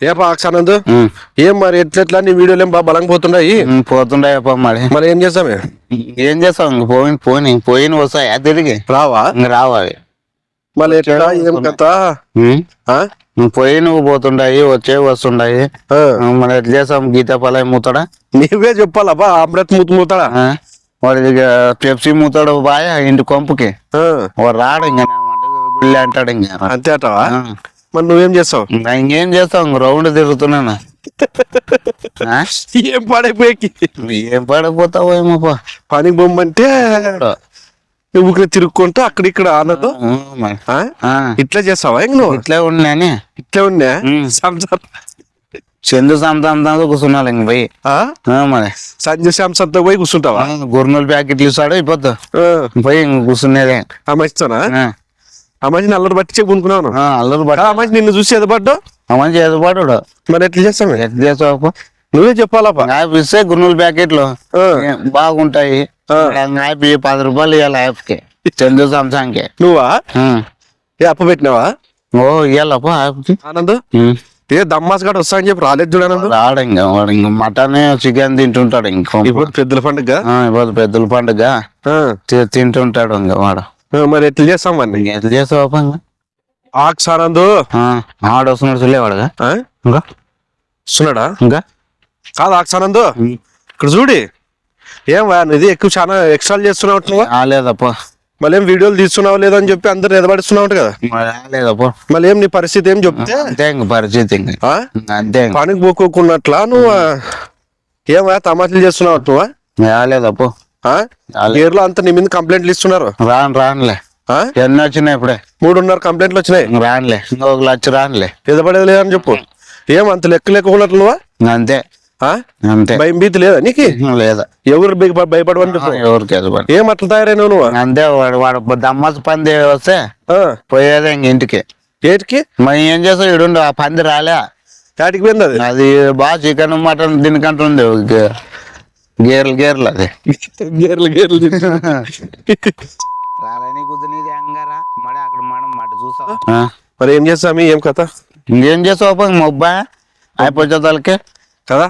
ఏ పాక్సానంద్ ఉమ్. ఏం మరి ఎట్లెట్లా నీ వీడియోలు ఏం బాగా బలంగా పోతున్నాయి పోతుండే మరి. మరి ఏం చేస్తామే? ఏం చేస్తాం? పోయిన పోయి పోయిన వస్తాయా. తిరిగి. రావా? రావాలి. మళ్ళీ ఎట్లా? ఏం కథ? పోయి నువ్వు పోతుండాయి వచ్చే వస్తుండాయి. మరి ఎట్లా చేస్తాం? గీత పలాయి మూతాడా? నీవే చెప్పాలబ్బా అమృత్ మూత మూతాడా? వాడు ఇక పెప్సీ మూతాడు బాయ్ ఇంటి కొంపుకి. వాడు రాడు ఇంకా గుళ్ళి అంటాడు ఇంకా. అంతే అంటావా. మరి నువ్వేం చేస్తావు? ఇంకా ఇంకేం చేస్తాం ఇంక రౌండ్ తిరుగుతున్నాను? ఆ? ఏం పాడైపోయాకి? ఏం పడిపోతావో ఏమో పో. పనికి బొమ్మంటే ఊరికి తిరుక్కుంటూ అక్కడిక్కడ ఆనదు ఉమ్, మరి. ఆ? ఆ. ఇట్లా చేస్తావా ఇంక నువ్వు? ఇట్లే ఉన్నాని ఇట్లా ఉన్నా. సంసారం. చందు సంతాంతో కూర్చున్నాను ఇంక పోయి. మరి. సంజయ్ శాంసంతో పోయి కూర్చుంటావా? గుర్నూలు ప్యాకెట్లు ఇస్తాడు అయిపోద్దు. ఆ, పోయి కూర్చునేదే. ఆ. మంచితోనా ఆ. ఆ మంచి నల్లరు బట్టి చెప్పుకున్నాను ఆ, అల్లరి పట్ట ఆ మంచి నిన్ను చూసి ఎదబడ్డా మంచి ఎదుపాడు మరి ఎట్లా చేస్తామే ఎట్లా చేస్తావు నువ్వే చెప్పాలప్పా ఇస్తే గుర్నూలు ప్యాకెట్లు. ఆ. బాగుంటాయి. ఆ. యాపి పది రూపాయలు ఇవ్వాలి యాప్కి. చందు సంసాంకి నువ్వా? అప్ప పెట్టినావా? ఓ ఇవ్వాలప్ప యాప్కి. ఆనంద్? ఏ దమ్మాస్ గడ వస్తా అని చెప్పి రాలేదు చూడు ఆనంద్. రాడు ఇంకా వాడు ఇంక మటన్ చికెన్ తింటుంటాడు ఇంకో. ఇప్పుడు పెద్దల పండుగ? ఇప్పుడు పెద్దల పండుగ. ఆ, తింటుంటాడు ఇంకా వాడు. ఆ, మరి ఎట్లా చేస్తాం వాడిని ఇంక ఎట్లా చేస్తావు అప్ప ఇంకా ఆనంద్ ఆడ వస్తున్నాడు చూడేవాడుగా ఆ? ఇంకా వస్తున్నాడా ఇంకా కాదు ఆక్స్ ఆనంద్ ఇక్కడ చూడి ఏం వా, ఇది ఎక్కువ చాలా ఎక్స్ట్రా చేస్తున్నావు నువ్వు రాలేదప్ప మళ్ళీ ఏం వీడియోలు తీస్తున్నావు లేదని చెప్పి అందరు ఎదబడిస్తున్నావు కదా రాలేదప్ప మళ్ళీ ఏం నీ పరిస్థితి ఏం చెప్తే అంతే ఇంక పరిస్థితి ఇంక? అంతే పనికి పోకోకున్నట్లా నువ్వు ఏమా తమాషలు చేస్తున్నావు నువ్వా. గేర్లో అంతా నీ మీద కంప్లైంట్లు ఇస్తున్నారు. రాను రానులే. ఆ? ఎన్ని వచ్చినాయి ఇప్పుడే? మూడున్నర కంప్లైంట్లు వచ్చినాయి. రానులే. ఇంకొక లక్ష రానులే. ఎదబడేది లేదని చెప్పు. ఏం అంత లెక్క లెక్కకున్నట్లు నువ్వా? ఇంక అంతే. ఆ? అంతే. భయం భీతి లేదా నీకు? లేదా. ఎవరు భయ- భయపడవని చెప్పు. ఎవరికి ఎదుపడి ఏం అట్లా తయారైనావు నువ్వు? అంతే వాడు వాడు దమ్మస్ పంది వస్తే పోయేదే ఇంక ఇంటికి. ఏటికి? మరి ఏం చేస్తావు? ఇడుండు ఆ పంది రాలే. యాటికి పోయింది అది? అది బాగా చికెన్ మటన్ దీనికంటుంది గేర్లు గేర్లు అది. గేర్లు గేర్లు రాలని కుదిరినది అంగారా? మరి అక్కడ మనం మాట చూసావా మరి ఏం చేస్తామి ఏం కథ? ఇంకేం చేసావు మొబ్బా అయిపోయేదాలకి కదా?